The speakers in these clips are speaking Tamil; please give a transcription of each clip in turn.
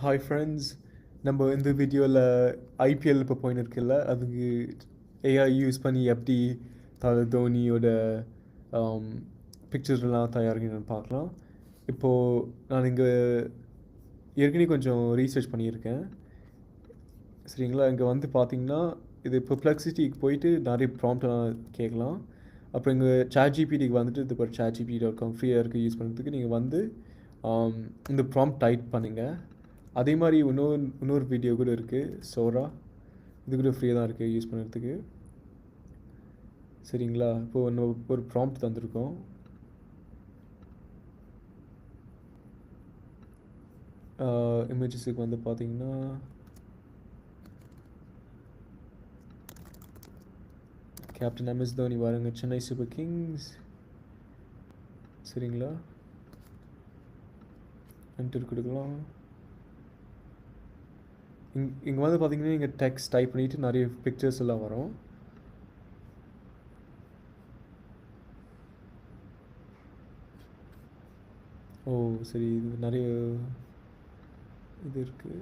ஹாய் ஃப்ரெண்ட்ஸ் நம்ம இந்த வீடியோவில் ஐபிஎல் இப்போ போயின்னு இருக்குல்ல அதுக்கு ஏஐ யூஸ் பண்ணி எப்படி தலை தோனியோட um, பிக்சர்லாம் தயாரிக்கணும்னு பார்க்கலாம். இப்போது நான் இங்கே ஏற்கனவே கொஞ்சம் ரீசர்ச் பண்ணியிருக்கேன். சரிங்களா? இங்கே வந்து பார்த்தீங்கன்னா இது பெர்ப்ளெக்சிட்டிக்கு போயிட்டு நிறைய ப்ராம்ப்ட்லாம் கேட்கலாம். அப்புறம் இங்கே சேட் ஜிபிடிக்கு வந்துட்டு இது ஒரு சேட் ஜிபி டாட் காம் ஃப்ரீயாக இருக்குது யூஸ் பண்ணுறதுக்கு நீங்கள் வந்து um, இந்த ப்ராம்ப்ட் டைப் பண்ணுங்கள் அதே மாதிரி இன்னொரு இன்னொரு வீடியோ கூட இருக்குது சோரா இது கூட ஃப்ரீயாக தான் இருக்குது யூஸ் பண்ணுறதுக்கு சரிங்களா? இப்போது நம்ம ஒரு ப்ராம்ப்ட் தந்திருக்கோம். இமேஜஸுக்கு வந்து பார்த்திங்கன்னா கேப்டன் எம்எஸ் தோனி பாருங்க சென்னை சூப்பர் கிங்ஸ் சரிங்களா? என்டர் கொடுக்கலாம். இங் இங்கே வந்து பார்த்தீங்கன்னா நீங்கள் டெக்ஸ்ட் டைப் பண்ணிவிட்டு நிறைய பிக்சர்ஸ் எல்லாம் வரும். ஓ சரி இது நிறைய இது இருக்குது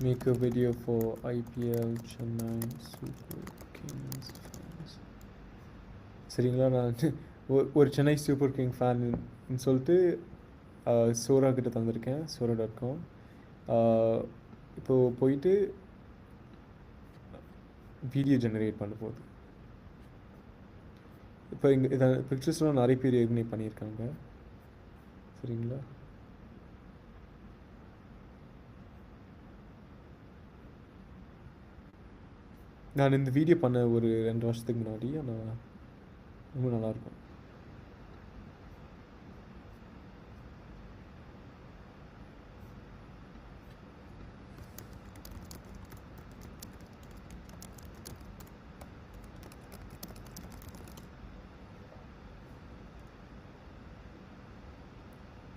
make a video for IPL Chennai Super Kings fans. சரிங்களா? நான் ஒரு சென்னை சூப்பர் கிங் ஃபேன் சொல்லிட்டு சோரா கிட்ட தந்திருக்கேன் சோரா டாட் காம் இப்போது போயிட்டு வீடியோ ஜெனரேட் பண்ண போகுது. இப்போ இங்கே இதை பிக்சர்ஸ்லாம் நிறைய பேர் ஏற்கனவே பண்ணியிருக்காங்க. சரிங்களா? நான் இந்த வீடியோ பண்ண ஒரு ரெண்டு வருஷத்துக்கு முன்னாடி ஆனால் ரொம்ப நல்லாயிருக்கும்.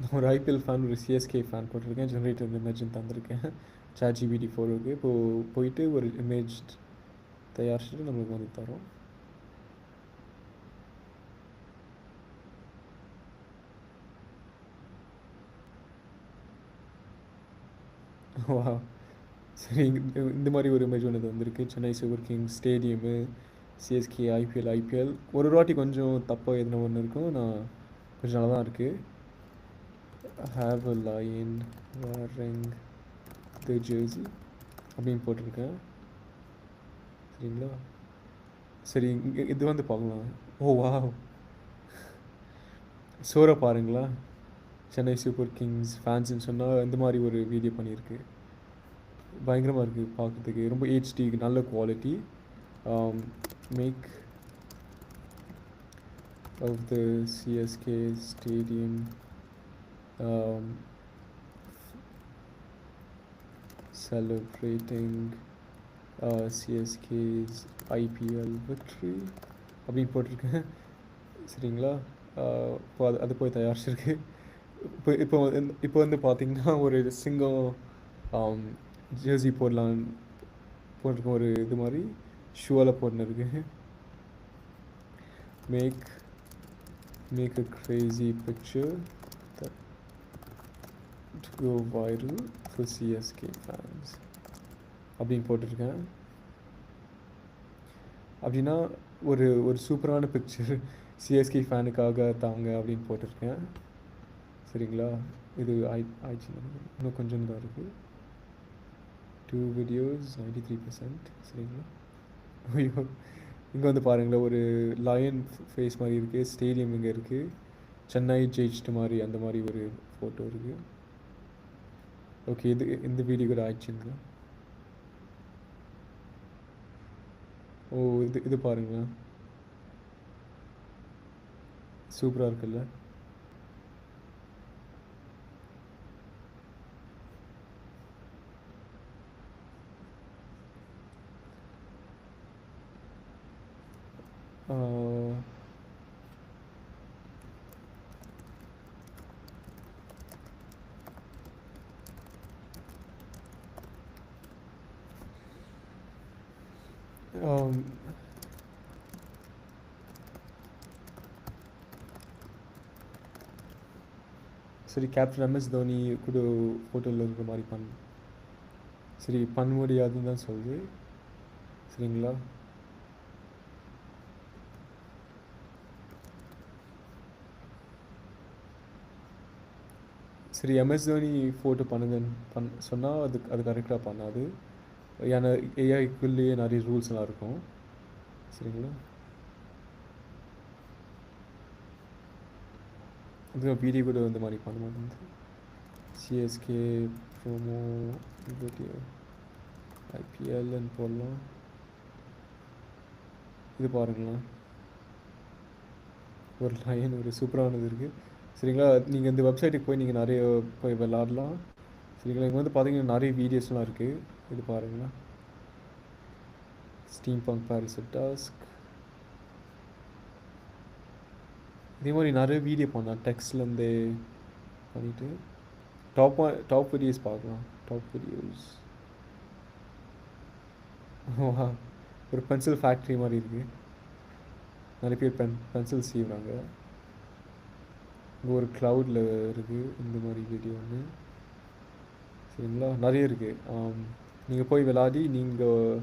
நான் ஒரு ஐபிஎல் ஃபேன் ஒரு சிஎஸ்கே ஃபேன் போட்டிருக்கேன். ஜென்ரேட்டர் இந்த இமேஜ் தந்திருக்கேன். சாட் ஜிபிடி ஃபோருக்கு இப்போது போயிட்டு ஒரு இமேஜ் தயாரிச்சுட்டு நம்மளுக்கு வந்து தரோம். வா சரி இந்த- இந்த மாதிரி ஒரு இமேஜ் ஒன்று வந்திருக்கு Chennai super king stadium CSK IPL IPL ஒரு வாட்டி கொஞ்சம் தப்பாக எதுனா ஒன்று இருக்கும். நான் கொஞ்சம் நல்லா தான் இருக்குது have a line wearing the jersey அப்படின்னு போட்டிருக்கேன். சரிங்களா சரி இங்கே இது வந்து பார்க்கலாம். ஓ வா சோரை பாருங்களா. சென்னை சூப்பர் கிங்ஸ் ஃபேன்ஸுன்னு சொன்னால் இந்த மாதிரி ஒரு வீடியோ பண்ணியிருக்கு. பயங்கரமாக இருக்குது பார்க்குறதுக்கு. ரொம்ப ஹெச்டி நல்ல quality make um, of the CSK stadium um, celebrating CSK's IPL வெற்றி அப்படி அப்படின்னு போட்டிருக்கேன் சரிங்களா? இப்போ அது அது போய் தயாரிச்சிருக்கு. இப்போ இப்போ வந்து- இப்போ வந்து பார்த்தீங்கன்னா ஒரு சிங்கம் ஜெர்சி போடலாம் போட்டிருக்கோம் ஒரு இது மாதிரி ஷூவில் போட்டுருக்கு make make a crazy picture picture go viral for CSK fans. அப்படின்னு போட்டிருக்கேன். அப்படின்னா ஒரு ஒரு சூப்பரான பிக்சர் சிஎஸ்கே ஃபேனுக்காக தாங்க அப்படின்னு போட்டிருக்கேன். சரிங்களா? இது ஆய் ஆயிடுச்சு. இன்னும் கொஞ்சம் தான் இருக்குது two videos ninety three percent சரிங்களா? ஐயோ. இங்கே வந்து பாருங்களேன் ஒரு லயன் ஃபேஸ் மாதிரி இருக்குது ஸ்டேடியம் இங்கே இருக்குது சென்னை ஜெயிச்சிட்டு மாதிரி அந்த மாதிரி ஒரு ஃபோட்டோ இருக்குது ஓகே இது இந்த வீடியோ கூட ஆயிடுச்சுங்களா? ஓ இது இது பாருங்களேன். சூப்பராக இருக்குல்ல. ஆஹ் um, சரி கேப்டன் எம்எஸ் தோனி கூட ஃபோட்டோவில் இருக்கிற மாதிரி பண் சரி பண்ண முடியாதுன்னு தான் சொல்லுது. சரிங்களா? சரி எம்எஸ் தோனி ஃபோட்டோ பண்ணுங்க பண் சொன்னால் அது அது கரெக்டாக பண்ணாது. ஏன்னா ஏஐக்குள்ளேயே நிறைய ரூல்ஸ்லாம் இருக்கும். சரிங்களா? அதுக்கப்புறம் பிடி கூட இந்த மாதிரி பண்ண மாட்டேங்குது சிஎஸ்கே ப்ரோமோ ஐபிஎல்னு போடலாம். இது பாருங்களேன். ஒரு லைன் ஒரு சூப்பரானது இருக்குது சரிங்களா? நீங்கள் இந்த வெப்சைட்டுக்கு போய் நீங்கள் நிறைய போய் விளாடலாம். சரிங்களா இங்கே வந்து பார்த்திங்கன்னா நிறைய வீடியோஸ்லாம் இருக்குது இது பாருங்களா ஸ்டீம் பங்க் பாரிஸ் டாஸ்க் இதே மாதிரி நிறைய வீடியோ பண்ணலாம். டெக்ஸ்ட்லேருந்தே பண்ணிவிட்டு டாப் டாப் வீடியோஸ் பார்க்கலாம். டாப் வீடியோஸ் ஒரு பென்சில் ஃபேக்ட்ரி மாதிரி இருக்குது நிறைய பேர் பென் பென்சில் செய்வாங்க. இங்கே ஒரு க்ளவுடில் இருக்குது இந்த மாதிரி வீடியோ ஒன்று சரிங்களா? நிறைய இருக்குது நீங்கள் போய் விளாடி நீங்கள்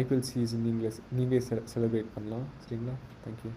ஐபிஎல் சீசன் நீங்களே நீங்களே செ செலிப்ரேட் பண்ணலாம். சரிங்களா? தேங்க்யூ